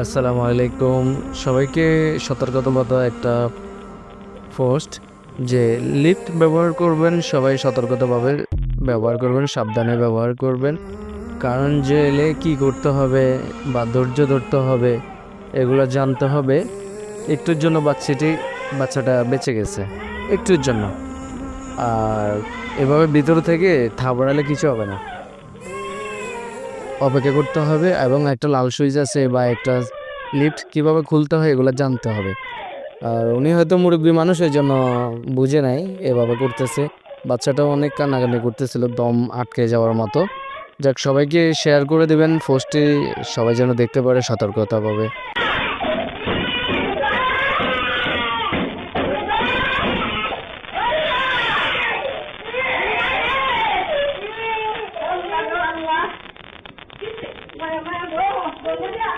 আসসালামু আলাইকুম। সবাইকে সতর্কতামতো একটা পোস্ট যে লিফট ব্যবহার করবেন, সবাই সতর্কতাভাবে ব্যবহার করবেন, সাবধানে ব্যবহার করবেন। কারণ যে এলে কী করতে হবে, বা ধৈর্য ধরতে হবে, এগুলো জানতে হবে। একটুর জন্য বাচ্চাটি, বাচ্চাটা বেঁচে গেছে, একটুর জন্য। আর এভাবে ভিতর থেকে থাবড়ালে কিছু হবে না। অপেক্ষা করতে হবে এবং একটা লাল সুইচ আছে বা একটা লিফট কীভাবে খুলতে হয় এগুলো জানতে হবে। আর উনি হয়তো মুরব্বী মানুষ ওই জন্য বুঝে নাই এভাবে করতেছে। বাচ্চাটাও অনেক কান্নাকানি করতেছিল, দম আটকে যাওয়ার মতো। যাক, সবাইকে শেয়ার করে দেবেন পোস্টটি সবাই যেন দেখতে পারে সতর্কতা পাবে 欢迎欢迎伯父伯母见